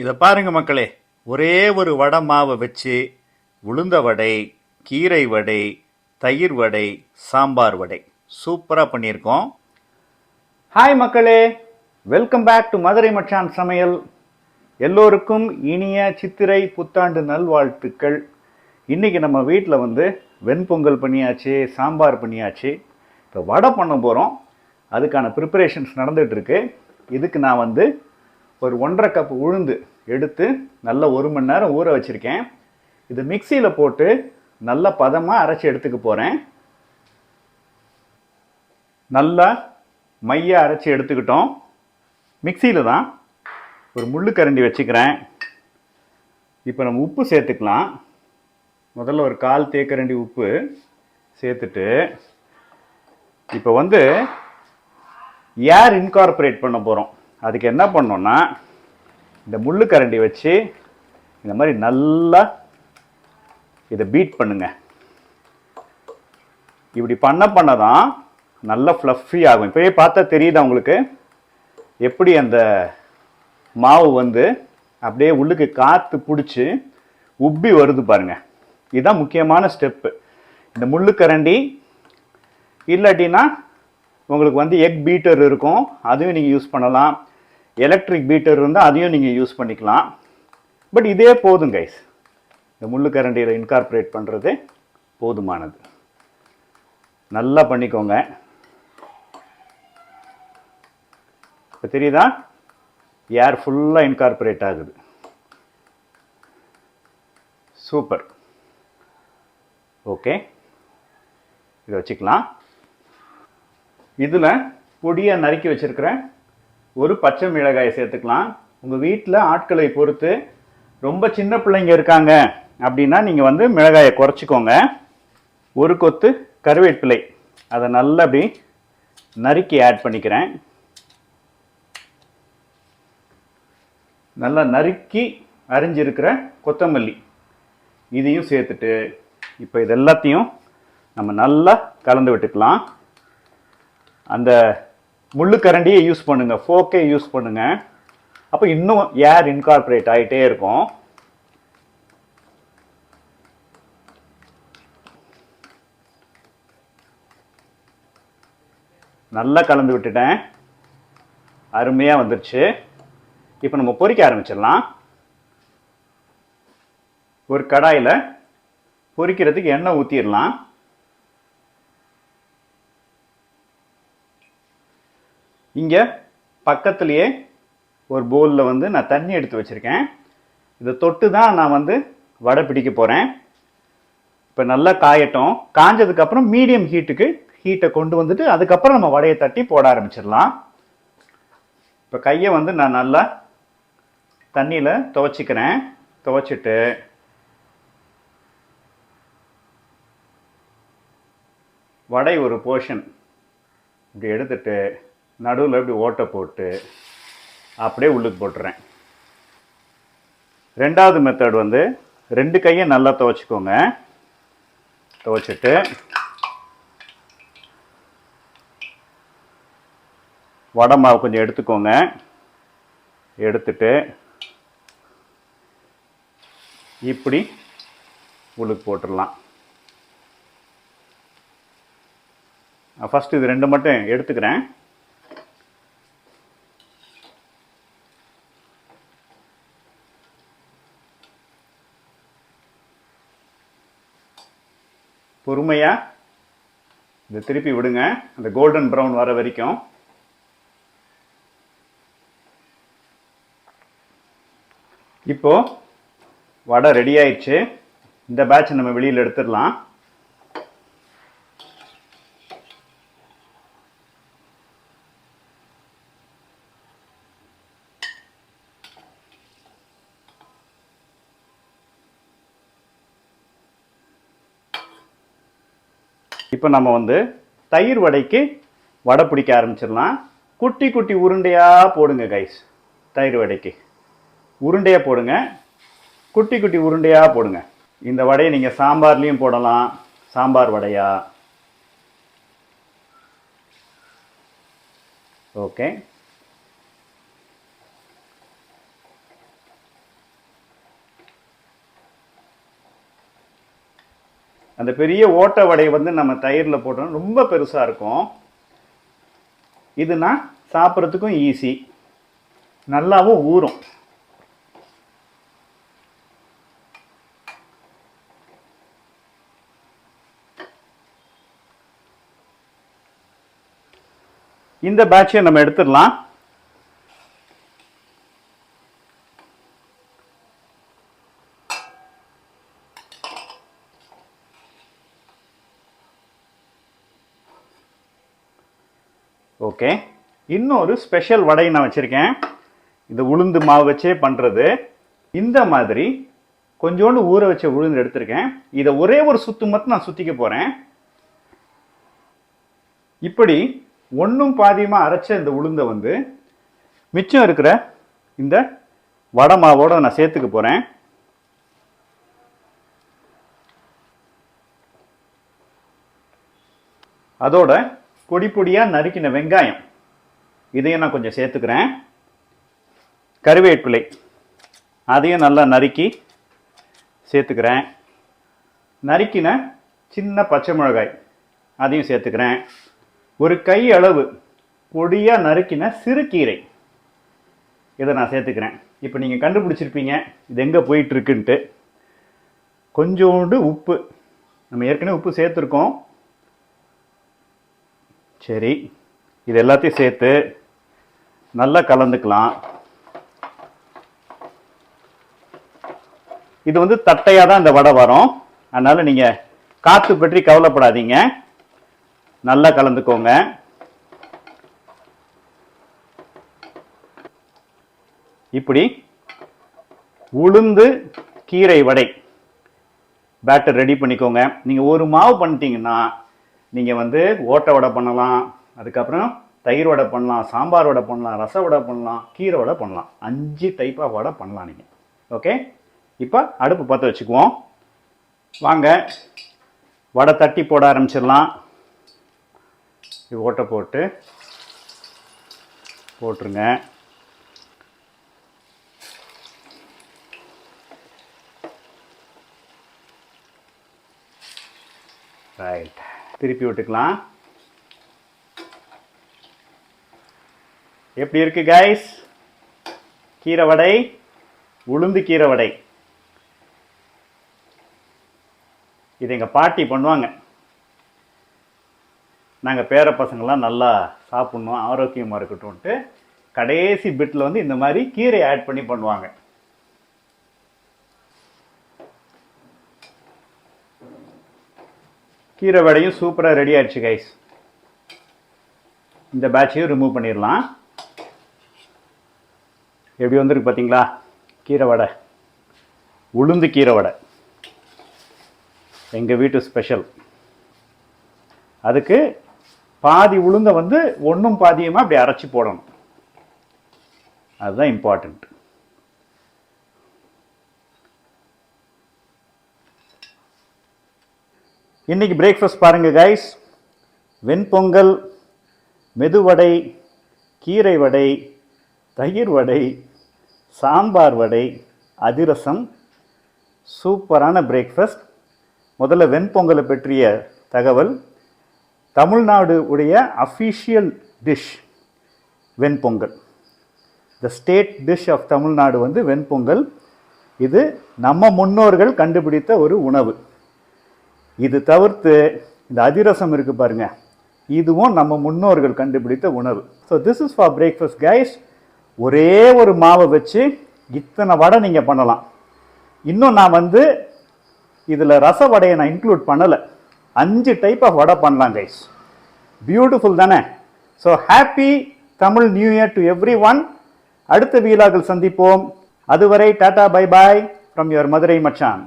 இதை பாருங்க மக்களே ஒரே ஒரு வடை மாவை வச்சு உளுந்த வடை கீரை வடை தயிர் வடை சாம்பார் வடை. சூப்பராக பண்ணியிருக்கோம். ஹாய் மக்களே வெல்கம் பேக் டு மதுரை மச்சான் சமையல். எல்லோருக்கும் இனிய சித்திரை புத்தாண்டு நல்வாழ்த்துக்கள். இன்றைக்கி நம்ம வீட்டில் வந்து வெண்பொங்கல் பண்ணியாச்சு சாம்பார் பண்ணியாச்சு. இப்போ வடை பண்ண போகிறோம் அதுக்கான ப்ரிப்பரேஷன்ஸ் நடந்துகிட்ருக்கு இதுக்கு நான் வந்து ஒரு ஒன்றரை கப் உளுந்து எடுத்து நல்ல ஒரு மணி நேரம் ஊற வச்சுருக்கேன். இது மிக்சியில் போட்டு நல்ல பதமாக அரைச்சி எடுத்துக்க போகிறேன் நல்லா மைய அரைச்சி எடுத்துக்கிட்டோம். மிக்சியில் தான் ஒரு முள்ளு கரண்டி வச்சுக்கிறேன். இப்போ நம்ம உப்பு சேர்த்துக்கலாம். முதல்ல ஒரு கால் தேக்கரண்டி உப்பு சேர்த்துட்டு இப்போ வந்து ஏர் இன்கார்பரேட் பண்ண போகிறோம் அதுக்கு என்ன பண்ணோம்னா இந்த முள்ளு கரண்டி வச்சு இந்த மாதிரி நல்லா இதை பீட் பண்ணுங்க. இப்படி பண்ண பண்ண தான் நல்லா ஃப்ளஃபி ஆகும். இப்போயே பார்த்தா தெரியுதா உங்களுக்கு? எப்படி அந்த மாவு வந்து அப்படியே உள்ளுக்கு காற்று பிடிச்சி உப்பி வருது பாருங்க. இதுதான் முக்கியமான ஸ்டெப்பு இந்த முள்ளு கரண்டி இல்லாட்டினா உங்களுக்கு வந்து எக் பீட்டர் இருக்கும். அதையும் நீங்கள் யூஸ் பண்ணலாம். எலக்ட்ரிக் பீட்டர் இருந்தால் அதையும் நீங்கள் யூஸ் பண்ணிக்கலாம். பட் இதே போதும் கைஸ் இந்த முள்ளு கரண்டியில் இன்கார்பரேட் பண்ணுறது போதுமானது. நல்லா பண்ணிக்கோங்க. இப்போ தெரியுதா? ஏர் ஃபுல்லாக இன்கார்பரேட் ஆகுது. சூப்பர் ஓகே இதை வச்சுக்கலாம். இதில் பொடியாக நறுக்கி வச்சுருக்கிறேன். ஒரு பச்சை மிளகாயை சேர்த்துக்கலாம். உங்கள் வீட்டில் ஆட்களை பொறுத்து ரொம்ப சின்ன பிள்ளைங்க இருக்காங்க அப்படின்னா நீங்கள் வந்து மிளகாயை குறைச்சிக்கோங்க. ஒரு கொத்து கருவேப்பிலை. அதை நல்லா அப்படி நறுக்கி ஆட் பண்ணிக்கிறேன். நல்லா நறுக்கி அரிஞ்சிருக்கிற கொத்தமல்லி. இதையும் சேர்த்துட்டு இப்போ இது எல்லாத்தையும் நம்ம நல்லா கலந்து விட்டுக்கலாம். அந்த முள்ளு கரண்டியை யூஸ் பண்ணுங்கள் ஃபோக்கே யூஸ் பண்ணுங்கள் அப்போ இன்னும் ஏர் இன்கார்பரேட் ஆகிட்டே இருக்கும். நல்லா கலந்து விட்டுட்டேன். அருமையாக வந்துருச்சு. இப்போ நம்ம பொரிக்க ஆரம்பிச்சிடலாம். ஒரு கடாயில் பொரிக்கிறதுக்கு எண்ணெய் ஊற்றிடலாம் இங்கே பக்கத்துலேயே ஒரு பவுலில் வந்து நான் தண்ணி எடுத்து வச்சுருக்கேன். இதை தொட்டு தான் நான் வந்து வடை பிடிக்க போகிறேன் இப்போ நல்லா காயட்டும். காஞ்சதுக்கப்புறம் மீடியம் ஹீட்டுக்கு ஹீட்டை கொண்டு வந்துட்டு அதுக்கப்புறம் நம்ம வடையை தட்டி போட ஆரம்பிச்சிடலாம். இப்போ கையை வந்து நான் நல்லா தண்ணியில் துவைச்சிக்கிறேன். துவைச்சிட்டு வடை ஒரு போர்ஷன் இப்படி எடுத்துட்டு நடுவில் இப்படி ஓட்டை போட்டு அப்படியே உள்ளுக்கு போட்டுறேன். ரெண்டாவது மெத்தட் வந்து ரெண்டு கையும் நல்லா துவைச்சிக்கோங்க. துவைச்சிட்டு வடை மாவு கொஞ்சம் எடுத்துக்கோங்க. எடுத்துட்டு இப்படி உள்ளுக்கு போட்டுடலாம். ஃபஸ்ட்டு இது ரெண்டு மட்டும் எடுத்துக்கிறேன். பொறுமையாக இதை திருப்பி விடுங்க. அந்த கோல்டன் ப்ரௌன் வர வரைக்கும். இப்போ வடை ரெடி ஆயிடுச்சு. இந்த பேட்ச் நம்ம வெளியில் எடுத்துடலாம். இப்போ நம்ம வந்து தயிர் வடைக்கு வடை பிடிக்க ஆரம்பிச்சிடலாம். குட்டி குட்டி உருண்டையாக போடுங்க கைஸ் தயிர் வடைக்கு. உருண்டையாக போடுங்க. குட்டி குட்டி உருண்டையாக போடுங்க. இந்த வடையை நீங்கள் சாம்பார்லேயும் போடலாம். சாம்பார் வடையா? ஓகே. அந்த பெரிய ஓட்ட வடையை வந்து நம்ம தயிரில் போட்டோம் ரொம்ப பெருசாக இருக்கும். இதுனா சாப்பிட்றதுக்கும் ஈஸி நல்லாவும் ஊறும். இந்த பேட்சை நம்ம எடுத்துடலாம். ஓகே இன்னொரு ஸ்பெஷல் வடை நான் வச்சுருக்கேன். இந்த உளுந்து மாவு வச்சே பண்ணுறது இந்த மாதிரி கொஞ்சோண்டு ஊற வச்ச உளுந்து எடுத்திருக்கேன். இதை ஒரே ஒரு சுத்து மட்டும் நான் சுற்றிக்க போகிறேன் இப்படி ஒன்றும் பாதியமாக அரைச்ச இந்த உளுந்தை வந்து மிச்சம் இருக்கிற இந்த வடை மாவோட நான் சேர்த்துக்க போகிறேன் அதோட பொடி பொடியாக நறுக்கின வெங்காயம். இதையும் நான் கொஞ்சம் சேர்த்துக்கிறேன். கருவேப்பிலை. அதையும் நல்லா நறுக்கி சேர்த்துக்கிறேன். நறுக்கின சின்ன பச்சை மிளகாய். அதையும் சேர்த்துக்கிறேன். ஒரு கை அளவு பொடியாக நறுக்கின சிறுகீரை இதை நான் சேர்த்துக்கிறேன். இப்போ நீங்கள் கண்டுபிடிச்சிருப்பீங்க இது எங்கே போயிட்டுருக்குன்ட்டு கொஞ்சோண்டு உப்பு. நம்ம ஏற்கனவே உப்பு சேர்த்துருக்கோம். சரி இது எல்லாத்தையும் சேர்த்து நல்லா கலந்துக்கலாம். இது வந்து தட்டையாக தான் இந்த வடை வரும். அதனால் நீங்கள் காற்று பற்றி கவலைப்படாதீங்க. நல்லா கலந்துக்கோங்க. இப்படி உளுந்து கீரை வடை பேட்டர் ரெடி பண்ணிக்கோங்க. நீங்கள் ஒரு மாவு பண்ணிட்டீங்கன்னா நீங்கள் வந்து ஓட்டை வடை பண்ணலாம் அதுக்கப்புறம் தயிர் வடை பண்ணலாம் சாம்பார் வடை பண்ணலாம் ரச வடை பண்ணலாம் கீரை வடை பண்ணலாம். அஞ்சு டைப் ஆஃப் வடை பண்ணலாம் நீங்கள் ஓகே இப்போ அடுப்பு பற்ற வச்சுக்குவோம். வாங்க. வடை தட்டி போட ஆரம்பிச்சிடலாம். இது ஓட்டை போட்டு போட்டுருங்க. ரைட் திருப்பி விட்டுக்கலாம். எப்படி இருக்கு கைஸ் கீரை வடை உளுந்து கீரை வடை இது எங்கள் பாட்டி பண்ணுவாங்க. நாங்கள் பேர பசங்கள்லாம் நல்லா சாப்பிட்ணும் ஆரோக்கியமாக இருக்கட்டும்ன்ட்டு கடைசி பிட்டில் வந்து இந்த மாதிரி கீரை ஆட் பண்ணி பண்ணுவாங்க. கீரை வடையும் சூப்பராக ரெடி ஆயிடுச்சு கைஸ் இந்த பேட்சையும் ரிமூவ் பண்ணிடலாம். எப்படி வந்திருக்கு பார்த்தீங்களா கீரை வடை. உளுந்து கீரை வடை. எங்கள் வீட்டு ஸ்பெஷல் அதுக்கு பாதி உளுந்தை வந்து ஒன்றும் பாதியமாக அப்படி அரைச்சி போடணும். அதுதான் இம்பார்ட்டண்ட் இன்றைக்கி பிரேக்ஃபாஸ்ட் பாருங்கள் கைஸ் வெண்பொங்கல் மெதுவடை கீரை வடை தயிர் வடை சாம்பார் வடை அதிரசம். சூப்பரான பிரேக்ஃபாஸ்ட் முதல்ல வெண்பொங்கலை பற்றிய தகவல். தமிழ்நாடு உடைய official dish venpongal. The state dish of Tamil Nadu வந்து வெண்பொங்கல். இது நம்ம முன்னோர்கள் கண்டுபிடித்த ஒரு உணவு. இது தவிர்த்து இந்த அதிரசம் இருக்குது பாருங்க. இதுவும் நம்ம முன்னோர்கள் கண்டுபிடித்த உணவு. So this is for breakfast guys ஒரே ஒரு மாவை வச்சு இத்தனை வடை நீங்கள் பண்ணலாம். இன்னும் நான் வந்து இதில் ரச வடையை நான் இன்க்ளூட் பண்ணலை. அஞ்சு டைப் ஆஃப் வடை பண்ணலாம் கைஸ் பியூட்டிஃபுல் தானே? So happy Tamil new year to every one அடுத்த வீலாக்கள் சந்திப்போம். அதுவரை tata bye bye from your Madurai மச்சான்